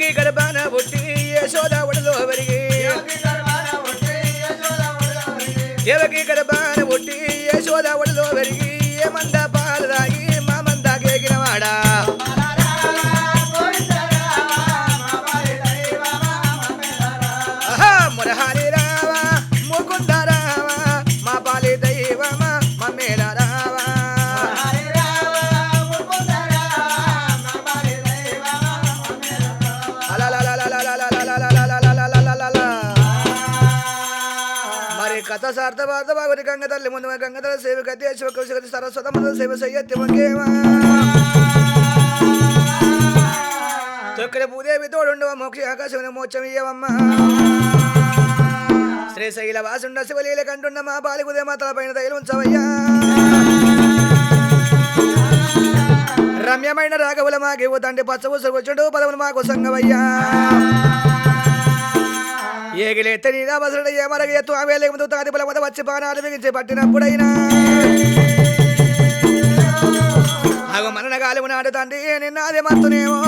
ಯಾಗಿ ಗರ್ಭನ ಹುಟ್ಟಿ ಯಶೋದ ಒಡೆದು ಅವರಿಗೆ ಯಾಗಿ ಗರ್ಭನ శాస్త్రార్థ భారత భాగవతి గంగ ముందు గంగ తల్లి సేవకతి శివకృషి సరస్వత ముందు సేవ సయ్యతి ఒకేవా తొక్కడ భూదేవి తోడుండవ మోక్ష ఆకాశం మోక్షమియవమ్మా శ్రీశైల వాసుండ శివలీల కంటున్న మా బాలికుదే మాతల పైన తైలు రమ్యమైన రాఘవుల మాకేవో తండ్రి పచ్చవు సొచ్చుడు పదవులు మాకు సంగవయ్యా ఏగిలేత నీదా బసరుడు ఏమరగ ఎత్తు? ఆమె లేకపోతే తాది బల వచ్చి బాణాలు బిగించి పట్టినప్పుడైనా. అగు మనన గాలి నాడు తండ్రి నిన్నాది మత్తునేమో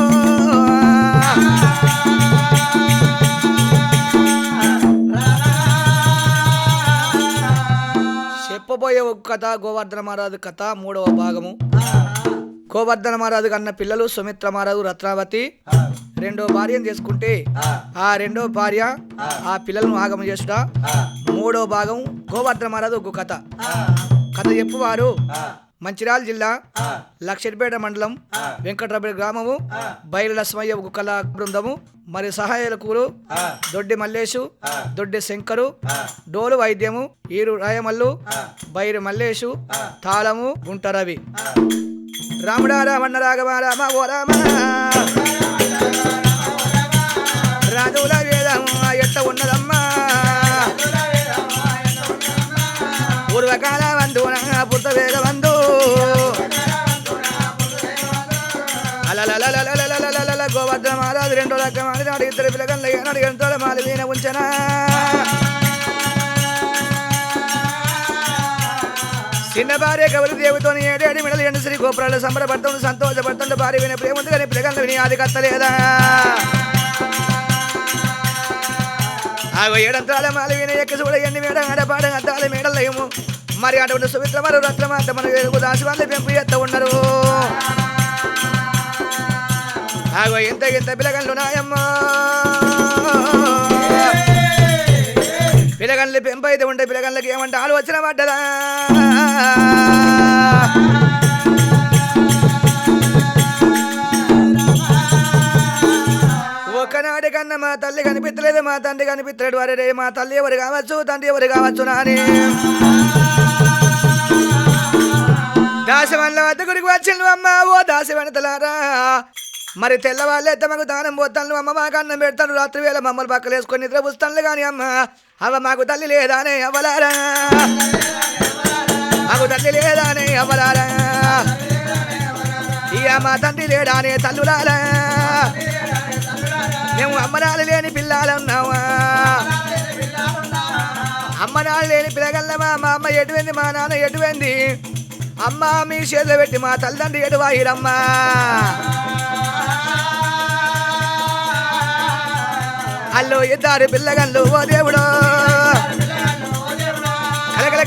చెప్పబోయే ఒక కథ గోవర్ధన మహారాజు కథ మూడవ భాగము. గోవర్ధన మహారాజు కన్న పిల్లలు సుమిత్ర మహారాజు రత్నావతి. రెండో భార్యను చేసుకుంటే ఆ. రెండో భార్య ఆ. పిల్లలను ఆగమం చేసుట మూడో భాగం గోవర్ధన మహారాజు ఒక కథ. కథ చెప్పువారు మంచిర్యాల జిల్లా లక్షడిపేట మండలం వెంకట్రాపేట గ్రామము. బయలు లక్ష్మయ్య ఒక కళా బృందము. మరి సహాయకులు దొడ్డి మల్లేషు దొడ్డి శంకరు డోలు వైద్యము ఈరు రాయమల్లు బైరు మల్లేషు తాళము గుంటరవి రాముడా రామన్న రాఘవ రామ ఓ రామ రాజుల వేదం ఎట్ట ఉన్నదమ్మా. పూర్వకాల వంధున పుట్ట వేద వంధు అలలలలలలలలలల గోవర్ధన మహారాజు రెండో రకం నాడు ఇద్దరు పిల్లగల్ల నాడు ఎంతో మాలి వీణ ఉంచనా. చిన్న భార్య కవులు దేవుతోని ఏడేడి మిడల గోపురాలు సంబరపడుతుండు సంతోషపడుతుండు భార్య వినే ప్రేమ ఉంది కానీ పిల్లగల్ల విని ఆది కత్తలేదా ఆగో ఏడంతాల మాల విన ఎక్కి చూడ ఎన్ని మేడ ఆడపాడ అద్దాల మేడలయము. మరి అటువంటి సుమిత్ర మరు రత్నమాత మన వేరుకు దాసి వాళ్ళు పెంపు ఎత్త ఉన్నారు. ఆగో ఇంత ఇంత పిలగండ్లు నాయమ్మా. పిలగండ్లు పెంపు అయితే ఉంటే పిలగండ్లకి ఏమంటే ఆలు వచ్చిన పడ్డదా? కన్నా మా తల్లి కనిపించలేదు మా తండ్రి కనిపించలేడు వరే మా తల్లి ఎవరు కావచ్చు తండ్రి ఎవరు కావచ్చు నాని? దాసవన్ల వద్ద గురికి వచ్చిండు అమ్మ ఓ దాసి వెనతలారా. మరి తెల్లవాళ్ళే తమకు దానం పోతాను అమ్మ మాకు అన్నం పెడతాను రాత్రి వేళ మమ్మల్ని పక్కలు వేసుకొని నిద్ర పుస్తాను కానీ అమ్మ. అవ మాకు తల్లి లేదానే అవ్వలారా. మాకు తల్లి లేదానే అవ్వలారా. ఇక మా తండ్రి లేడానే తల్లులారా. మేము అమ్మనాలు లేని పిల్లలున్నావా అమ్మనాలు లేని పిల్లగల్లమా? మా అమ్మ ఎటువైంది? మా నాన్న ఎటువైంది? అమ్మ మీ చేతిలో పెట్టి మా తల్లిదండ్రి ఎటువాయిరమ్మా అల్లు ఇద్దరు పిల్లగల్లు ఓ దేవుడు.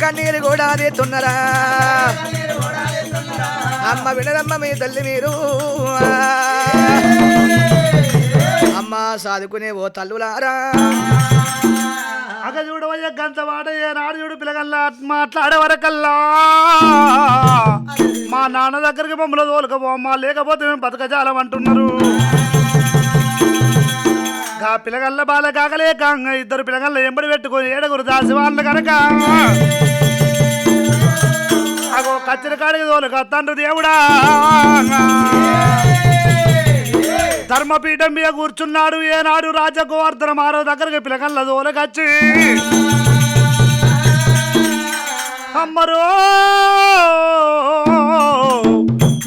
కన్నీరు కూడా తీస్తున్నారా? అమ్మ వినరమ్మ మీ తల్లి మీరు. అమ్మ సాదుకునే ఓ తల్లులారా. అగ చూడవయ్య గంత మాట ఏనాడు చూడు పిల్లగల్లా మాట్లాడే వరకల్లా. మా నాన్న దగ్గరికి మమ్మల్ని తోలుకపోమ్మా లేకపోతే మేము బతకజాలం అంటున్నారు. ఆ పిల్లగల్ల బాల కాకలేక ఇద్దరు పిల్లగల్ల ఎంబడి పెట్టుకొని ఏడుగురు దాసి వాళ్ళు కనుక. అగో కచ్చరి కాడికి తోలుక తండ్రి దేవుడా. ధర్మపీఠం మీద కూర్చున్నాడు ఏనాడు రాజగోవర్ధన మారో దగ్గరకి పిలకల్ల దోలకచ్చి అమ్మరో!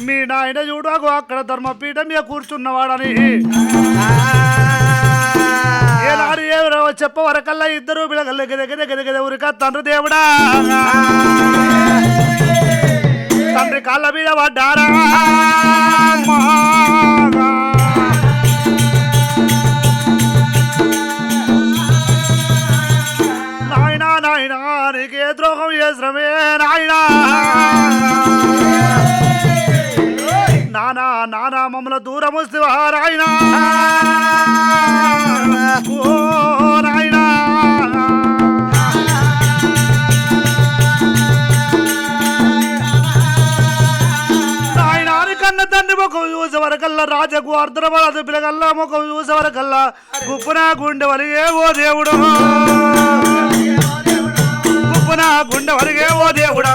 మీ నాయన చూడకు అగో అక్కడ ధర్మపీఠం మీద కూర్చున్నవాడని. ఏనాడు ఎవరో చెప్పవరకల్లా ఇద్దరు పిలకల్ల దగ్గర దగ్గర గద ఉరిక తండ్రి దేవుడా. తండ్రి కాళ్ళ మీద పడ్డారా? అమ్మా. నానా మమ్మల్ని దూరం వస్తేవా నాయనా! ఓ నాయనా నాయనాని కన్న తండ్రి ముఖం చూసే వరకల్లా రాజకు అర్ధనబడదు పిల్లగల్లా ముఖం చూసే వరకల్లా గుప్పున గుండె వలిగే ఓ దేవుడు. గుప్పున గుండె వలిగే ఓ దేవుడా.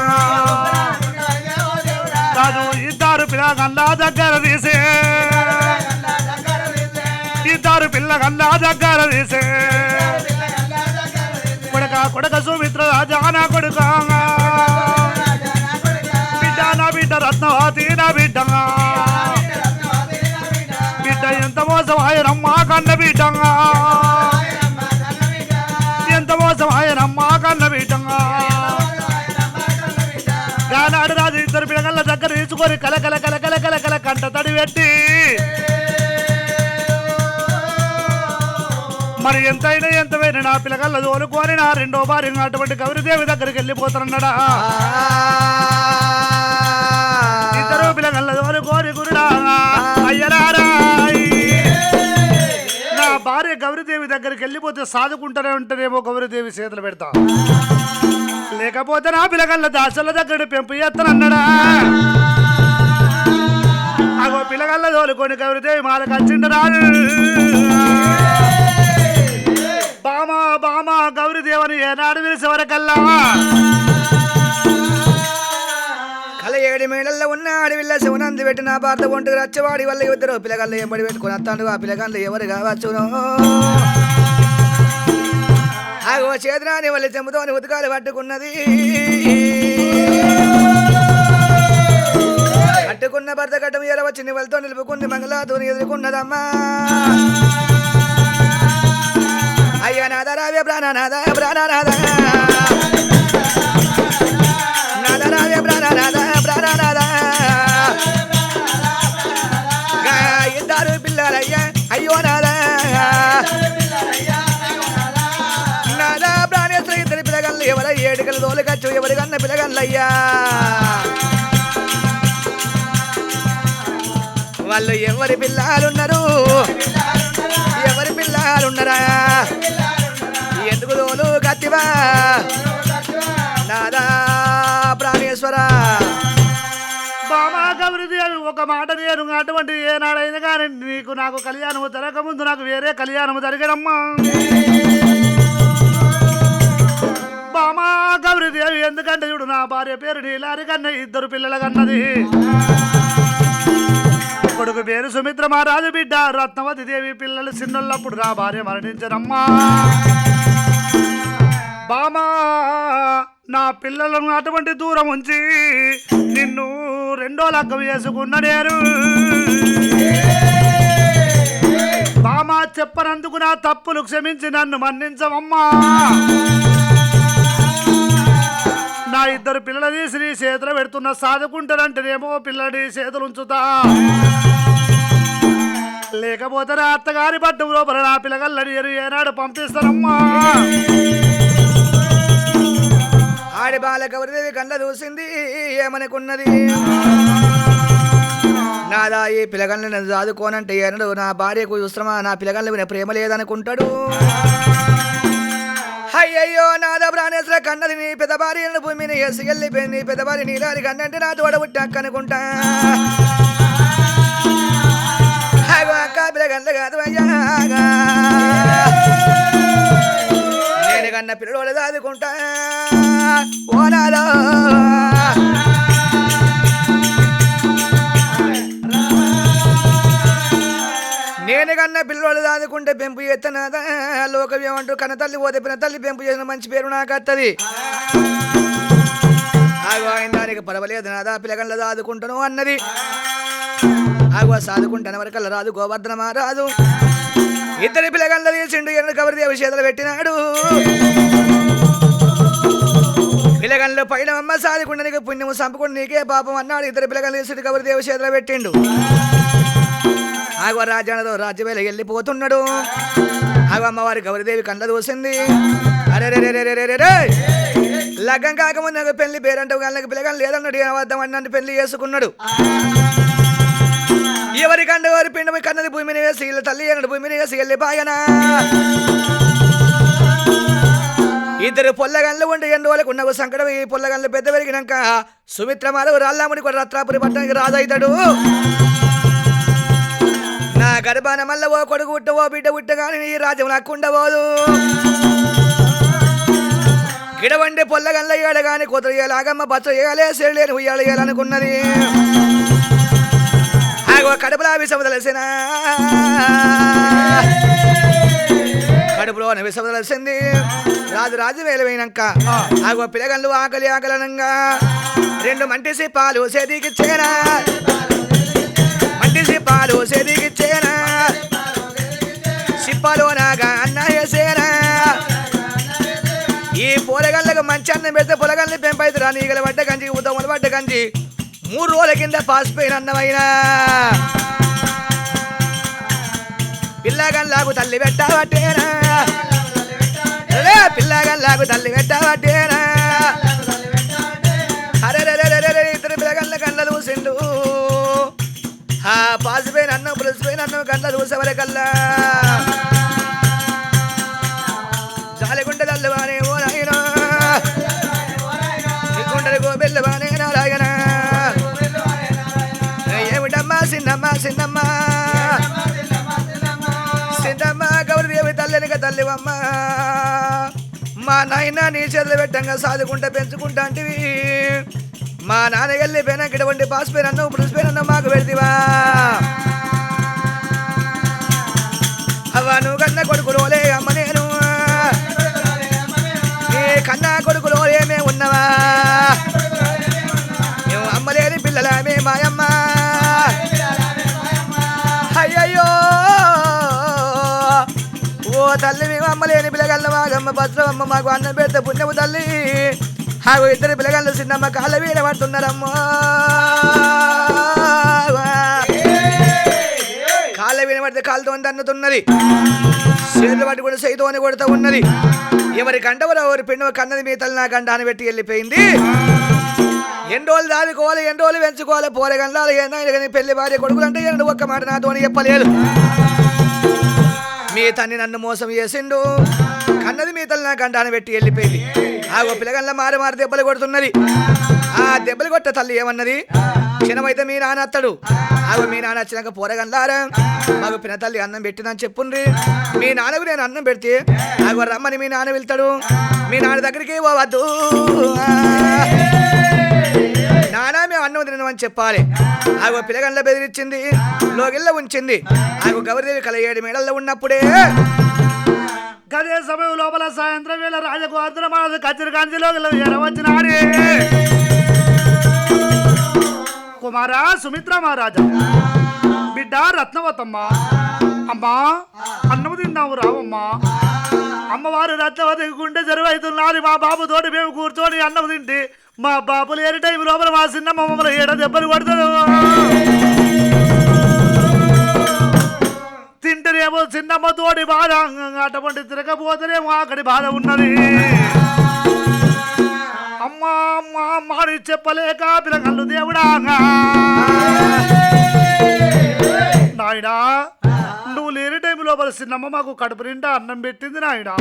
కాదు ఇద్దరు పిల్లగల్లా దగ్గర తీసే ఇద్దరు పిల్లగల్లా దగ్గర తీసే కొడక కొడక సుమిత్ర రాజాన కొడుక బిడ్డ నా బిడ్డ రత్నవాతి నా బిడ్డ బిడ్డ ఎంత మోసం ఆయనమ్మా కన్న బిడ్డ ఎంత మోసం ఆయనమ్మా కన్న బిడ్డ గానాడు రాజు ఇద్దరు పిల్లగల్ల దగ్గర తీసుకొని కల పెట్టి. మరి ఎంతైనా ఎంతమైనా నా పిల్లగల్ల తోలుకొని నా రెండో భార్య అటువంటి గౌరీదేవి దగ్గరికి వెళ్ళిపోతానన్నాడా? ఇద్దరు పిల్లగల్ల తోలుకొని గురుడా. అయ్యరారాయ్ నా భార్య గౌరీదేవి దగ్గరికి వెళ్ళిపోతే సాదుకుంటూనే ఉంటేనేమో గౌరీదేవి చేతులు పెడతా. లేకపోతే నా పిల్లగల్ల దాసల దగ్గర పెంపు చేస్తానన్నాడా? పిల్లగల్ల తోలుకొని గౌరీదేవి మాలకు వచ్చిండు రాదు బామా బామా గౌరీదేవని ఏనాడు పిలిచే కల ఏడు మేడల్లో ఉన్న అడవిల్ల శివనంది పెట్టి నా భారత ఒంటికి రచ్చవాడి వల్ల ఇద్దరు పిల్లగాళ్ళు ఎంబడి పెట్టుకుని అత్తాడు ఆ పిల్లగాళ్ళు ఎవరు కావచ్చును ఆగో చేతురాని వాళ్ళ చెంబుతోని ఉతకాలు పట్టుకున్నది. కట్టుకున్న భర్త కట్టం ఎర వచ్చి వాళ్ళతో నిలుపుకుంది మంగళాతోని ఎదుర్కొన్నదమ్మా. అయ్యా నాద రావ్య ప్రాణనాథ ప్రాణనాథ నాద. రావే ప్రాణనాథ ప్రాణనాథ ఇద్దరు పిల్లలయ్యా అయ్యో నాద. నాద ప్రాణేశ్వర ఇద్దరు పిల్లగల్లు ఎవర ఏడుకలు తోలుకచ్చు ఎవరి కన్న పిల్లగల్లయ్యా వాళ్ళు ఎవరి పిల్లలున్నారు? ఎవరి పిల్లలున్నారా? ఎందుకు తోలు కత్తివా? నాదా ప్రాణేశ్వర. బామా ఒక మాట నేను అటువంటి ఏనాడైనా కానీ నీకు నాకు కళ్యాణము జరగకముందు నాకు వేరే కళ్యాణము జరిగడమ్మా బామా గౌరీదేవి ఎందుకంటే చూడు నా భార్య పేరు నీలారి కన్నా ఇద్దరు పిల్లల కన్నది. కొడుకు పేరు సుమిత్ర మహారాజు బిడ్డ. రత్నవతి దేవి పిల్లలు చిన్నోళ్ళప్పుడు నా భార్య మరణించరమ్మా. బామా నా పిల్లలను అటువంటి దూరం ఉంచి నిన్ను రెండో లగ్గం వేసుకున్న నేను బామా చెప్పనందుకు నా తప్పులు క్షమించి నన్ను మన్నించవమ్మా. నా ఇద్దరు పిల్లలది శ్రీ చేతులు పెడుతున్న సాధుకుంటారంటేనేమో పిల్లడి చేతులు ఉంచుతా లేకపోతే నా అత్తగారి పట్టు లోపల నా పిల్లగల్లని ఎరు ఏనాడు పంపిస్తాడమ్మా ఆడి బాల బాలకవరిదేవి కళ్ళ చూసింది ఏమనుకున్నది? నాదా ఈ పిల్లగల్ని నేను చదువుకోనంటే ఏనాడు నా భార్యకు చూస్తామా నా పిల్లగల్ని ప్రేమ లేదనుకుంటాడు. అయ్యయ్యో నాద ప్రాణేశ్వర కన్నది నీ పెద్ద భార్య భూమిని ఎసిగెళ్ళిపోయింది పెద్ద భార్య నీ దారి కన్నంటే నా తోడ పుట్టాక అనుకుంటా ఆగో అక్క పిల్లగండ్ల కాదు అయ్యాగా నేను కన్న పిల్లలు చదువుకుంటా ఓనాలో నేను పిల్లలు దాదుకుంటే పెంపు ఎత్తనదా లోకం ఏమంటూ కన్న తల్లి పోతే తల్లి పెంపు చేసిన మంచి పేరు నాకు వస్తుంది ఆగు ఆయన దానికి పర్వాలేదు నాదా పిల్లగండ్ల దాదుకుంటాను అన్నది. ఆగు సాదుకుంటాను వరకల్లా రాదు గోవర్ధనమా రాదు ఇద్దరి పిల్లగండ్ల తీసిండు ఎన్న కబరి విషయాలు పెట్టినాడు. పిల్లగండ్లు పైన అమ్మ సాదుకుండ నీకు పుణ్యము చంపుకుంటే నీకే పాపం అన్నాడు. ఇద్దరు పిల్లగండ్ల తీసిండు కబరి దేవ చేతులు పెట్టిండు. ఆగో రాజానదో రాజ్యవేళ వెళ్ళిపోతున్నాడు. ఆగో అమ్మవారి గౌరీదేవి కళ్ళ దూసింది. అరే రే రే రే రే రే లగ్గం కాకముందు నాకు పెళ్ళి పేరంటే వాళ్ళకి పిల్లగాని లేదన్నాడు. ఏం వద్దాం అని నన్ను పెళ్ళి చేసుకున్నాడు. ఎవరి కండ వారి పిండి కన్నది భూమిని వేసి వీళ్ళ తల్లి అన్నాడు భూమిని వేసి వెళ్ళి బాగనా ఇద్దరు పొల్లగండ్లు ఉండి ఎండు వాళ్ళకు ఉన్న సంకటం. ఈ పొల్లగండ్లు పెద్ద పెరిగినాక సుమిత్రమాలు రాళ్ళాముడి కూడా రత్నాపురి పట్టణానికి రాజు అవుతాడు. గర్భాన మల్ల ఓ కొడుకు పుట్ట ఓ బిడ్డ పుట్ట కానీ నీ రాజ్యం నాకు ఉండబోదు గిడవండి పొల్లగల్ల ఏడగాని కూతురు ఏలాగమ్మ బచ్చ ఏలే సెరలేని ఉయ్యాలు ఏలనుకున్నది. ఆగో కడుపులా విషము తెలిసిన. కడుపులో విషము తెలిసింది. రాజు రాజు వేలవైనాక ఆగో పిల్లగళ్ళు ఆకలి ఆకలనంగా రెండు మంటిసి పాలు చేతికిచ్చేనా మంటిసి సిప్పాలు సెదిగిచ్చేనా సిప్పలో నాగా అన్న వేసేనా? ఈ పొలగళ్ళకు మంచి అన్నం పెడితే పొలగల్ని పెంపైతురా. నీగల పడ్డ గంజి ఉదమ్మలు పడ్డ గంజి. మూడు రోజుల కింద పాసిపోయిన అన్నమైనా పిల్లగల్లాగు తల్లి పెట్టావట్టేనా? అరే పిల్లగల్లాగు తల్లి పెట్టావట్టేనా? అరే రే రే రే ఇద్దరు పిల్లగల్ల కండలు సిండు ఆ పాసిపోయిన అన్నం పులిసిపోయిన అన్నం కళ్ళ చూసేవరే కల్లా. జాలిగుండ తల్లివానే ఓ నాయనా. గుండెలు గోబెల్లవానే నారాయణ ఏమిటమ్మా సిన్నమ్మ సిన్నమ్మ. సిన్నమ్మ ఏమి తల్లినిక తల్లివమ్మ. మా నాయన నీ చేతులు పెట్టంగా సాదుకుంటా పెంచుకుంటా అంటివి. మా నాన్న వెళ్ళిపోయినా గిడవండి పాసిపోయిన అన్నం పేరు అన్నం మాకు పెడతావా. అవ్వ నువ్వు కన్న కొడుకులోలే అమ్మ నేను. ఏ కన్నా కొడుకులో ఏమే ఉన్నవా. నువ్వు అమ్మలేని పిల్లలామే మాయమ్మ. అయ్యయ్యో. ఓ తల్లి మేము అమ్మలేని పిల్లగల్ల మాగమ్మ భద్రమ్మ మాకు అన్నం పెడితే పుణ్యము తల్లి. ఆగో ఇద్దరు పిల్లగాళ్ళు సిన్నమ్మ కాళ్ళ వీడ పడుతున్నారమ్మా కాళ్ళ వీణ పడితే కాళ్ళతో అన్నుతున్నది చేతులు పట్టుకుని కూడా సైతోని కొడుతూ ఉన్నది ఎవరి కండవరు ఎవరి పిండవ కన్నది మీ తల్లి నా గంట అని పెట్టి వెళ్ళిపోయింది ఎన్ని రోజులు దాదుకోవాలి ఎన్ని రోజులు పెంచుకోవాలి పోరే గంటలు ఏదైనా కానీ పెళ్ళి భార్య కొడుకులు అంటే ఎండు ఒక్క మాట నాతోని చెప్పలేదు మీ తన్ని నన్ను మోసం చేసిండు కన్నది మీ తల్లి నా గంట పెట్టి వెళ్ళిపోయింది. ఆ ఓ పిల్లగల్ల మారి మారి దెబ్బలు కొడుతున్నది. ఆ దెబ్బలు కొట్ట తల్లి ఏమన్నది? క్షణమైతే మీ నాన్న అత్తడు. ఆగో మీ నాన్న వచ్చినాక పోరగంలారా మాకు పిన తల్లి అన్నం పెట్టిందని చెప్పుండ్రి. మీ నాన్నకు నేను అన్నం పెడితే ఆగో రమ్మని మీ నాన్న వెళ్తాడు. మీ నాన్న దగ్గరికి పోవద్దు. నానా మేము అన్నం తినమని చెప్పాలి. ఆగో పిల్లగండ్ల బెదిరించింది. లోగిళ్ళ ఉంచింది. ఆగో గౌరీదేవి కల ఏడు మేడల్లో ఉన్నప్పుడే గదే సమయం లోపల సాయంత్రం వేళ రాజకు అర్ధనమానది కచ్చరికాంతిలో వచ్చిన కుమారా సుమిత్ర మహారాజా. బిడ్డ రత్నవతమ్మ. అమ్మా అన్నము తిన్నాము రావమ్మా. అమ్మవారు రత్నవతి గుండె జరువైతున్నారు. మా బాబు తోటి మేము కూర్చొని అన్నం తింటే మా బాబు లేని టైం లోపల మా చిన్న మమ్మల్ని ఏడ దెబ్బలు కొడతాడు తింటేనేమో చిన్నమ్మ తోడి బాధ. అటువంటి తిరగబోతేనేమో అక్కడి బాధ ఉన్నది. అమ్మా అమ్మా అమ్మా అని చెప్పలేక పిల్లగల్లు దేవుడా. నాయనా నువ్వు లేని టైంలో చిన్నమ్మ మాకు కడుపు నిండా అన్నం పెట్టింది నాయనా.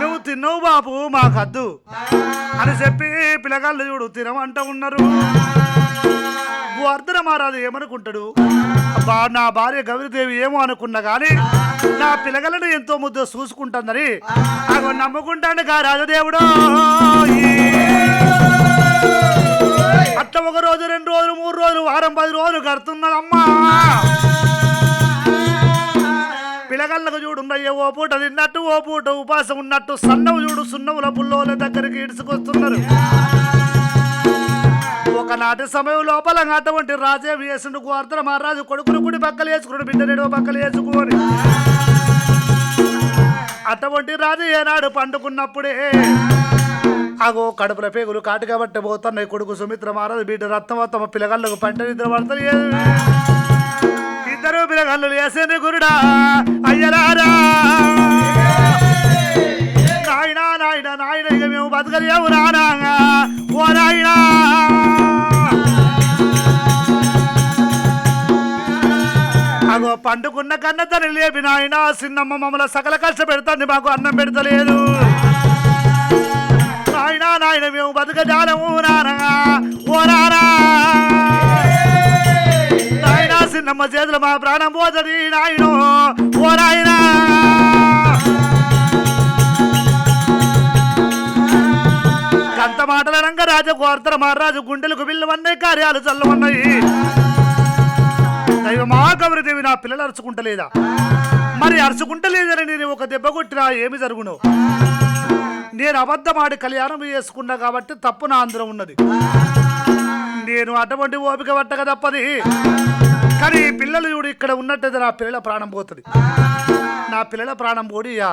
నువ్వు తిన్నావు బాబు మాకద్దు అని చెప్పి పిల్లగాళ్ళు చూడు తినమంటూ ఉన్నారు. అర్ధన మారాదు ఏమనుకుంటాడు? నా భార్య గౌరీదేవి ఏమో అనుకున్నా కానీ నా పిల్లగలను ఎంతో ముద్ద చూసుకుంటుందని. అగో నమ్ముకుంటాను గా రాజదేవుడు. అట్ట ఒక రోజు రెండు రోజులు మూడు రోజులు వారం పది రోజులు గడుతున్నాడమ్మా పిలగళ్ళకు చూడు ఓ పూట తిన్నట్టు ఓ పూట ఉపాసం ఉన్నట్టు సన్నవు చూడు సున్నవుల పుల్లోల దగ్గరికి ఇడుచుకొస్తున్నారు ఒకనాటి సమయం లోపల అటువంటి రాజే వేసుడు అర్ధన మహారాజు కొడుకును కుడి పక్కలు వేసుకున్నాడు బిడ్డ రెండో పక్కలు వేసుకొని. అటువంటి రాజు ఏనాడు పండుకున్నప్పుడే అగో కడుపుల పేగులు కాటుగా బట్ట పోతున్నాయి. కొడుకు సుమిత్ర మహారాజు బిడ్డ రత్నవత్తమ పిల్లగాళ్ళకు పంట నిద్ర పడతారు ఇద్దరు పిల్లగాళ్ళు వేసేది గురుడా అయ్యలారా. నాయనా నాయన నాయన ఇక మేము బతకలేము రానా ఓ నాయనా. అగో పండుకున్న కన్న తల్లి లేపి నాయన సిన్నమ్మ మమ్మల సకల కష్ట పెడుతుంది మాకు అన్నం పెడతలేదు. నాయన నాయన మేము బతకజాలము నానగా ఓ నానా నాయనా సిన్నమ్మ చేతులు మా ప్రాణం పోతుంది నాయను ఓ నాయనా. కంత మాటల రంగరాజు రాజగోర్తర మహారాజు గుండెలకు బిల్లు అన్నీ కార్యాలు అయ్యో మా గౌరదేవి నా పిల్లలు అరుచుకుంటలేదా? మరి అరుచుకుంటలేదని నేను ఒక దెబ్బ కొట్టినా ఏమి జరుగును? నేను అబద్ధమాడి కళ్యాణం చేసుకున్నా కాబట్టి తప్పు నా అందరం ఉన్నది. నేను అటువంటి ఓపిక పట్టక తప్పది. కానీ పిల్లలు చూడు ఇక్కడ ఉన్నట్టయితే నా పిల్లల ప్రాణం పోతుంది. నా పిల్లల ప్రాణం పోడియా?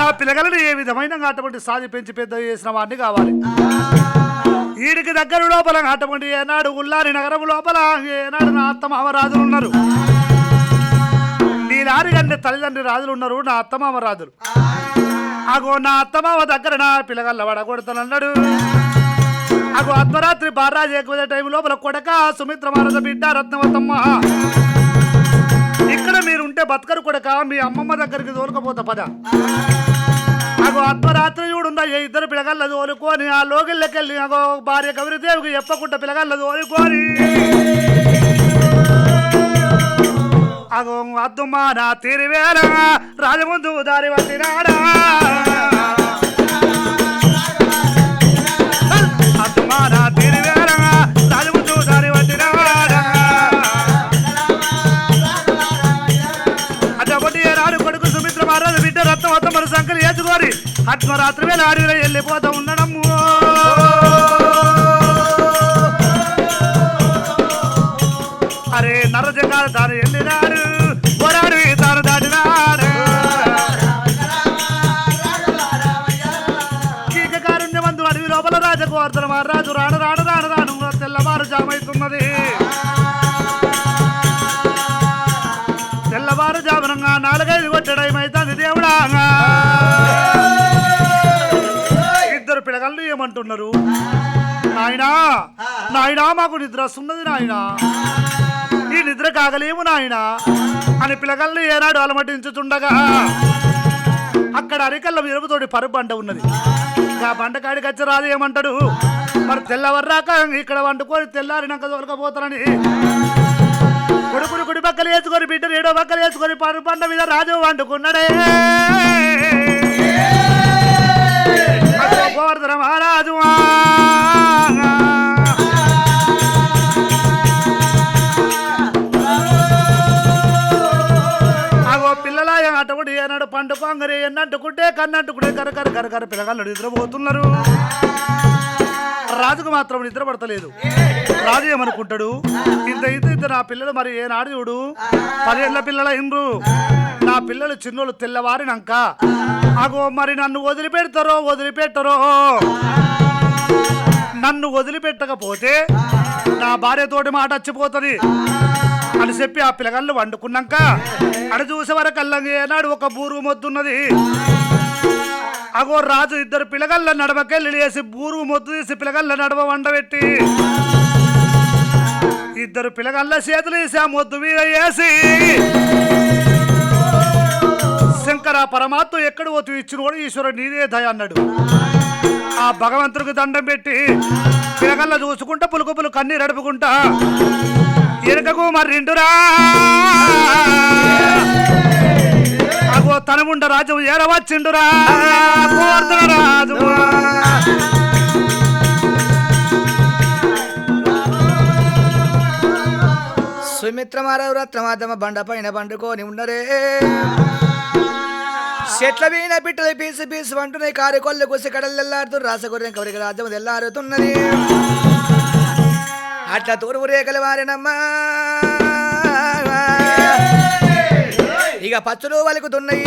నా పిల్లగలను ఏ విధమైన అటువంటి సాధి పెంచి పెద్ద చేసిన వాడిని కావాలి? వీడికి దగ్గర లోపల అటువంటి ఏనాడు ఉల్లారి నగరం లోపల ఏనాడు నా అత్తమామ రాజులు ఉన్నారు నీలారి కంటే తల్లిదండ్రి రాజులు ఉన్నారు నా అత్తమామ రాజులు. అగో నా అత్తమామ దగ్గర నా పిల్లగల్ల వడగొడతానన్నాడు. అగో అర్ధరాత్రి బారాజు ఎక్కువ టైం లోపల కొడక సుమిత్ర మారద బిడ్డ రత్నవతమ్మ. ఇక్కడ మీరు ఉంటే బతకరు కొడక మీ అమ్మమ్మ దగ్గరికి దోలకపోతా పద. అగో అర్ధరాత్రి చూడుందయ్య ఏ ఇద్దరు పిల్లగల్ల తోలుకొని ఆ లోగిళ్ళకెళ్ళి అగో భార్య కవిరిదేవికి చెప్పకుండా పిల్లగల్ల తోలుకొని. అగో అద్దుమా నా తీరివేర రాజముందు దారి వచ్చినాడా మన సంకలు అర్ధరాత్రి వేళ అడవిలో వెళ్ళిపోతా ఉండడము. అరే నరజగారు తాను వెళ్ళినాడు పోరాడు తాను దాటినాడు కీకకారుణ్యమందు అడవి లోపల రాజగోవర్ధన రాజు రాను రాను ఏమంటున్నారు? నాయనా నాయనా మాకు నిద్ర వస్తున్నది నాయనా. ఈ నిద్ర కాగలేము నాయనా అని పిల్లగల్ని ఏనాడు అలమటించుతుండగా అక్కడ అరికల్ల విరుపుతోటి పరు బండ ఉన్నది. ఆ బండ కాడికి వచ్చి రాదు ఏమంటాడు? మరి తెల్లవర్రాక ఇక్కడ వండుకొని తెల్లారినాక దొరకపోతానని కొడుకుని కుడి పక్కలు వేసుకొని బిడ్డను ఏడో పక్కలు వేసుకొని పరు బండ మీద రాజు వండుకున్నాడే. గోవర్ధన మహారాజు. అగో పిల్లల అటువంటి ఏనాడు పండు పొంగరి ఎన్నంటుకుంటే కన్నంటుకుంటే కర కర కర కర పిల్లగాళ్ళు నిద్రపోతున్నారు. రాజుకు మాత్రం నిద్ర పడతలేదు. రాజు ఏమనుకుంటాడు? ఇంత ఇంత ఇంత నా పిల్లలు మరి ఏనాడు చూడు? పదేళ్ళ పిల్లల ఇండ్రు. నా పిల్లలు చిన్నోళ్ళు తెల్లవారినాక. అగో మరి నన్ను వదిలిపెడతారో వదిలిపెట్టరో? నన్ను వదిలిపెట్టకపోతే నా భార్యతోటి మాట వచ్చిపోతుంది అని చెప్పి ఆ పిల్లగాళ్ళు వండుకున్నాక అడ చూసే వరకు ఏనాడు ఒక బూరు మొద్దున్నది. అగో రాజు ఇద్దరు పిల్లగల్ల నడవకెళ్ళి వేసి బూరుగు మొద్దు తీసి పిల్లగల్ల నడవ వండబెట్టి ఇద్దరు పిల్లగల్ల చేతులు వేసి ఆ మొద్దు మీద వేసి. శంకర పరమాత్మ ఎక్కడ ఓతు ఇచ్చిన కూడా ఈశ్వరుడు నీదే దయ అన్నాడు. ఆ భగవంతుడికి దండం పెట్టి పిలగల్ల చూసుకుంటా పులుకు పులు కన్నీ నడుపుకుంటా. ఎనకకు మరిండురా తనముండ రాజు ఏరవచ్చిండురా గోవర్ధన రాజు. సుమిత్ర మారావు రత్నమాతమ బండ పైన పండుకొని ఉండరే చెట్ల వీణ పిట్టలు పీసి పీసి వంటున్నాయి కారు కొల్లు కుసి కడలు ఎల్లాడుతూ రాసగుర్రెం కవరికి రాజ్యం తెల్లారుతున్నది. అట్లా తూర్పు రేఖలు వారినమ్మా ఇక పచ్చలు వలుకుతున్నాయి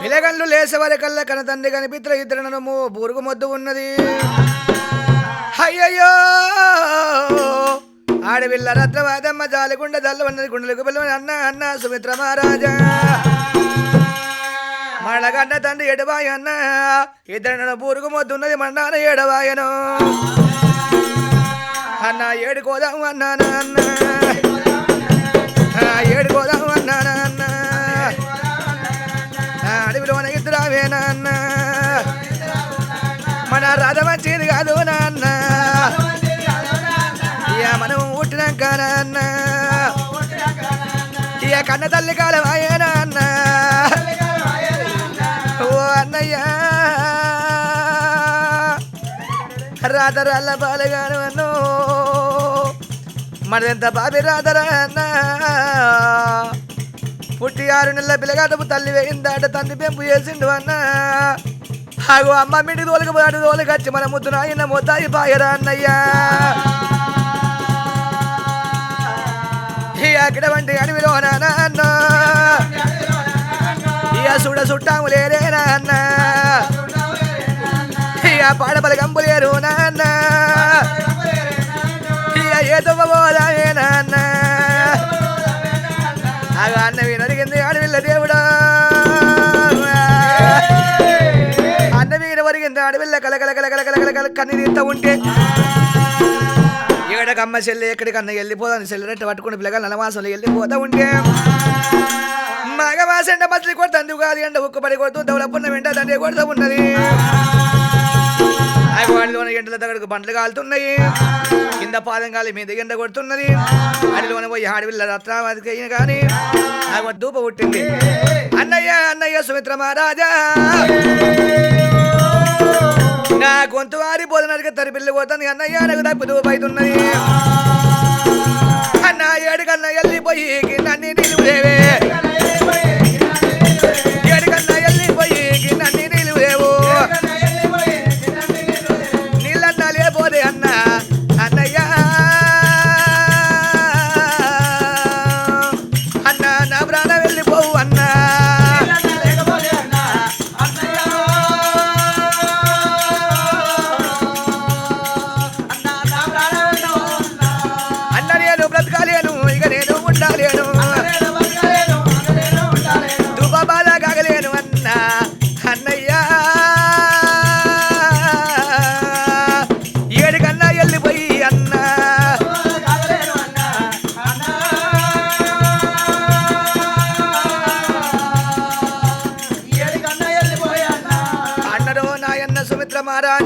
పిలగండ్లు లేసేవారి కళ్ళ కన తండ్రి కనిపిత్ర ఇద్దరు బూరుగు మొద్దు ఉన్నది. అయ్యయ్యో! ఆడవిల్ల రత్నవాదమ్మ జాలిగుండ జల్లవన్నది గుండెలకు పిల్లవని అన్న అన్న సుమిత్ర మహారాజా. మళ్ళగడ్డ తండ్రి ఎడవాయన్న ఇద్దరు బూరుగు మొద్దు ఉన్నది మన ఎడవాయను అన్న ఏడుకోదాం అన్నా అన్న ఆ, ఏడుకోదాం అన్నా అన్న ఆ, అడవిలోన ఇద్దరావేనా అన్న మన రథ మంచిది కాదు నాన్న. ఇక మనం పుట్టినాక నాన్న. ఇక కన్న తల్లి కాలం అయ్యేనా అన్న ఓ అన్నయ్య. రాధ బాలగాను మనదెంత బాబి రాధరా పుట్టి ఆరు నెలల పిల్లగాటపు తల్లి వేయిందాట తండ్రి పెంపు చేసిండు అన్న. ఆగు అమ్మ మిడి తోలుకు పోయాడు తోలుకొచ్చి మన ముద్దు నాయన మొత్తాయి పాయరా అన్నయ్యా. అక్కడ వంటి అడవిలో నాన్న. ఇక సుడ సుట్టాము లేరే నాన్న ఇక పాడపల కంపు లేరు నాన్న అన్నవి నడిగింది అడవిల్ల దేవుడా? అన్నవి వరిగింది అడవిల్ల కలకల కలకల కలకల కల కన్నీరింత ఉంటే. ఎక్కడికమ్మ చెల్లి ఎక్కడికన్నా వెళ్ళిపోదాను చెల్లెట్టు పట్టుకుని పిల్లగాలు నలవాసంలో వెళ్ళిపోతా ఉంటే. మగవాసంట మచ్చలి కొడుతుంది ఉగాది ఎండ ఉక్కు పడి కొడుతూ దౌలపున్న వెంట దండే కొడుతూ ఉన్నది. వాడిలోని ఎండల దగ్గరకు బండ్లు కాలుతున్నాయి. కింద పాదం కాలి మీద ఎండ కొడుతున్నది. అడిలోన పోయి ఆడవిల్ల రత్నావతికి అయిన కానీ నాకు దూప పుట్టింది. అన్నయ్య అన్నయ్య సుమిత్ర మహారాజా. నా గొంతు వారి పోదనరికి తరిపిల్లి పోతుంది. అన్నయ్య నాకు తప్పు దూప అవుతున్నది అన్న ఏడుకన్నా వెళ్ళిపోయి నన్ను నిలువులేవే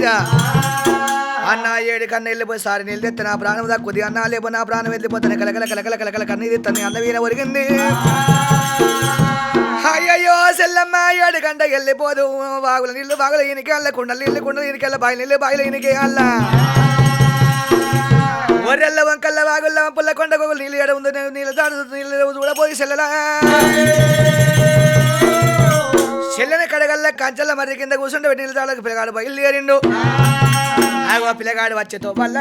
మహారాజా అన్న ఏడు కన్న వెళ్ళిపోయి సారి నీళ్ళు నా ప్రాణం దక్కుది అన్న లేపో నా ప్రాణం వెళ్ళిపోతాను. కలకల కలకల కలకల కన్నీ తెత్తాను అన్న వీణ ఒరిగింది. అయ్యయ్యో సెల్లమ్మ ఏడు గంట వెళ్ళిపోదు. బాగుల నీళ్ళు బాగుల ఈయనకి అల్ల కుండలు నీళ్ళు కుండలు ఈయనకి అల్ల బాయి నీళ్ళు బాయిల ఈయనకి అల్ల. ఒర్రెల్ల వంకల్ల వాగుల్ల పుల్ల కొండ గొగులు నీళ్ళు ఏడ ఉంది నీళ్ళు దాడు నీళ్ళు చూడబోయి సెల్లలా. చెల్లెని కడగల్ల కంచెల మర్రి కింద కూర్చుంటే నీళ్ళు తాళ్ళకి పిల్లగాడు బయలుదేరిండు. ఆగో పిల్లగాడు వచ్చేతో వల్ల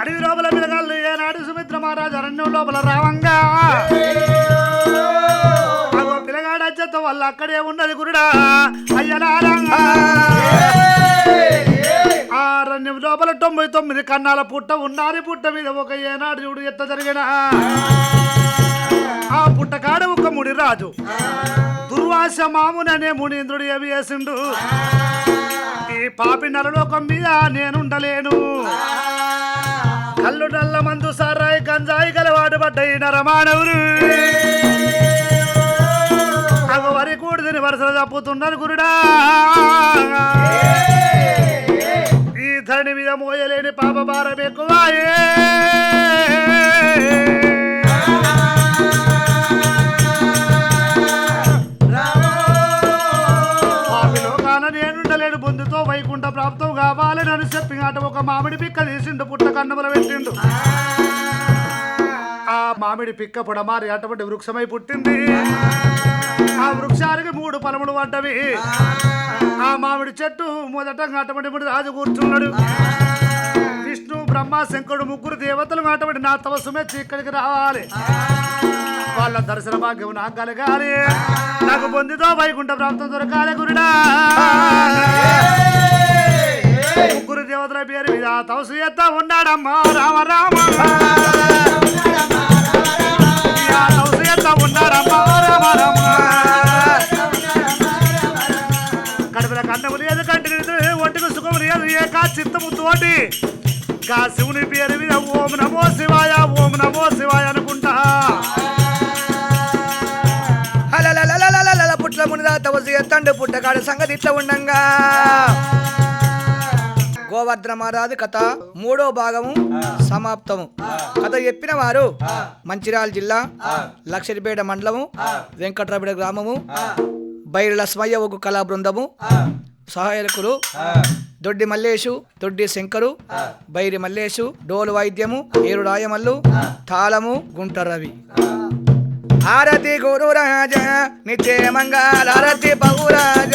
అడవి లోపల పిల్లగాళ్ళు ఏనాడు సుమిత్ర మహారాజు అరణ్యం లోపల రావంగా. అగో పిల్లగాడు వచ్చేతో వాళ్ళు అక్కడే ఉన్నది గురుడా. అయ్యలారా ఆ అరణ్యం లోపల తొంభై తొమ్మిది కన్నాల పుట్ట ఉన్నారి పుట్ట మీద ఒక ఏనాడు చూడు ఎట్ట జరిగిన. ఆ పుట్టకాడ ఒక ముడి రాజు. దుర్వాస మాముననే మునీంద్రుడు ఏమి చేసిండు? ఈ పాపి నరలోకం మీద నేనుండలేను. కళ్ళు నల్ల మందు సారాయి గంజాయి గలవాడు పడ్డాయి నరమానవులు అగ వరి కూడిదని వరుసలు తప్పుతున్నాను గురుడా. ఈ ధరణి మీద మోయలేని పాప భారం ఎక్కువాయే చెప్పి అటు ఒక మామిడి పిక్క తీసిండు పుట్ట కన్నముల పెట్టిండు. ఆ. మామిడి పిక్క పొడమారి అటువంటి వృక్షమై పుట్టింది. ఆ వృక్షానికి మూడు పలములు పడ్డవి. ఆ. మామిడి చెట్టు మొదట అటువంటి ముడి రాజు కూర్చున్నాడు. విష్ణు బ్రహ్మ శంకరుడు ముగ్గురు దేవతలు అటువంటి నా తపస్సు మెచ్చి ఇక్కడికి రావాలి వాళ్ళ దర్శన భాగ్యం నాకు కలగాలి. నాకు పొందితో వైకుంఠ ప్రాప్తం దొరకాలి గురుడా. ముగ్గురు దేవతల పేరు మీద తవసు ఎత్త ఉన్నాడమ్మా. రామ రామ. ఆ తవసు ఎత్త ఉన్నాడమ్మా. రామ రామ. కడుపుల కన్నము లేదు కంటికి లేదు ఒంటికి సుఖము లేదు ఏకా చిత్తము తోటి. గా శివుని పేరు మీద ఓం నమో శివాయ ఓం నమో శివాయ అనుకుంటా. పుట్ల మునిదా తవసి ఎత్తండు పుట్టకాడ సంగతి ఇట్లా ఉండంగా. గోవర్ధన కథ మూడో భాగము సమాప్తము. కథ చెప్పిన వారు మంచిర్యాల జిల్లా లక్షరిపేట మండలము వెంకట్రాపేట గ్రామము బైరుల లస్మయ్య ఒక కళా బృందము సహాయకులు దొడ్డి మల్లేషు దొడ్డి శంకరు బైరి మల్లేషు డోలు వాయిద్యము ఏరు రాయమల్లు తాళము గుంట రవి. ఆరతి గురు రాజా నిత్య మంగళ ఆరతి బహురాజ.